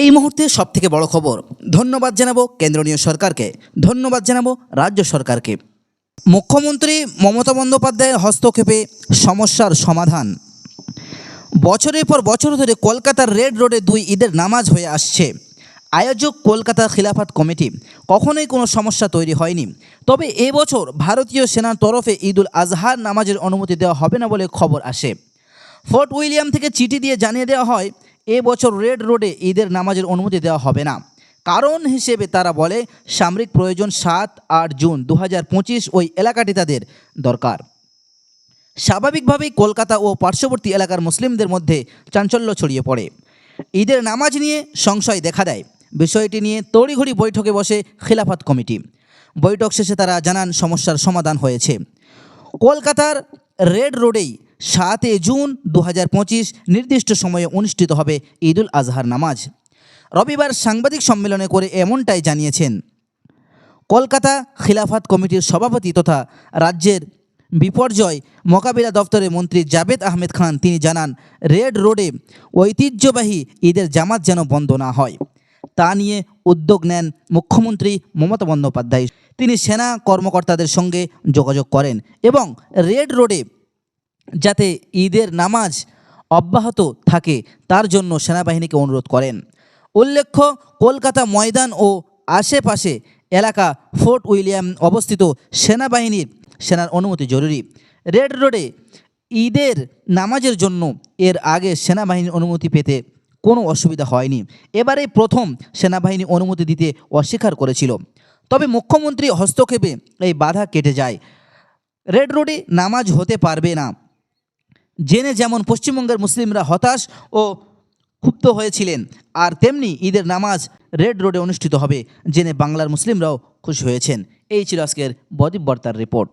এই মুহূর্তে সবথেকে বড় খবর, ধন্যবাদ জানাব কেন্দ্রীয় সরকারকে, ধন্যবাদ জানাব রাজ্য সরকারকে। মুখ্যমন্ত্রী মমতা বন্দ্যোপাধ্যায়ের হস্তক্ষেপে সমস্যার সমাধান। বছরের পর বছর ধরে কলকাতার রেড রোডে দুই ঈদের নামাজ হয়ে আসছে। আয়োজক কলকাতা খিলাফাত কমিটি, কখনোই কোনো সমস্যা তৈরি হয়নি। তবে এবছর ভারতীয় সেনার তরফে ঈদুল আজহার নামাজের অনুমতি দেওয়া হবে না বলে খবর আসে। ফোর্ট উইলিয়াম থেকে চিঠি দিয়ে জানিয়ে দেওয়া হয় এবছর রেড রোডে ঈদের নামাজের অনুমতি দেওয়া হবে না। কারণ হিসেবে তারা বলে, সামরিক প্রয়োজন সাত আট জুন দু হাজার পঁচিশ ওই এলাকাটি তাদের দরকার। স্বাভাবিকভাবেই কলকাতা ও পার্শ্ববর্তী এলাকার মুসলিমদের মধ্যে চাঞ্চল্য ছড়িয়ে পড়ে। ঈদের নামাজ নিয়ে সংশয় দেখা দেয়। বিষয়টি নিয়ে তড়িঘড়ি বৈঠকে বসে খিলাফত কমিটি। বৈঠক শেষে তারা জানান, সমস্যার সমাধান হয়েছে। কলকাতার রেড রোডেই সাতই জুন দু হাজার পঁচিশ নির্দিষ্ট সময়ে অনুষ্ঠিত হবে ঈদুল আজহার নামাজ। রবিবার সাংবাদিক সম্মেলনে করে এমনটাই জানিয়েছেন। কলকাতা খিলাফাত কমিটির সভাপতি তথা রাজ্যের বিপর্যয় মোকাবিলা দপ্তরের মন্ত্রী জাবেদ আহমেদ খান তিনি জানান, রেড রোডে ঐতিহ্যবাহী ঈদের জামাত যেন বন্ধ না হয়। তা নিয়ে উদ্যোগ নেন মুখ্যমন্ত্রী মমতা বন্দ্যোপাধ্যায়। তিনি সেনা কর্মকর্তাদের সঙ্গে যোগাযোগ করেন এবং রেড রোডে যাতে ঈদের নামাজ অব্যাহত থাকে, তার জন্য সেনাবাহিনীকে অনুরোধ করেন। উল্লেখ্য, কলকাতা ময়দান ও আশেপাশে এলাকা ফোর্ট উইলিয়াম অবস্থিত সেনাবাহিনীর সেনার অনুমতি জরুরি। রেড রোডে ঈদের নামাজের জন্য এর আগে সেনাবাহিনীর অনুমতি পেতে কোনো অসুবিধা হয়নি। এবারে প্রথম সেনাবাহিনী অনুমতি দিতে অস্বীকার করেছিল। তবে মুখ্যমন্ত্রী হস্তক্ষেপে এই বাধা কেটে যায়। রেড রোডে নামাজ হতে পারবে না। জেনে যেমন পশ্চিমবঙ্গের মুসলিমরা হতাশ ও ক্ষুব্ধ হয়েছিলেন, আর তেমনি ঈদের নামাজ রেড রোডে অনুষ্ঠিত হবে, জেনে বাংলার মুসলিমরাও খুশি হয়েছেন। এই ছিল আজকের বদীপ বার্তার রিপোর্ট।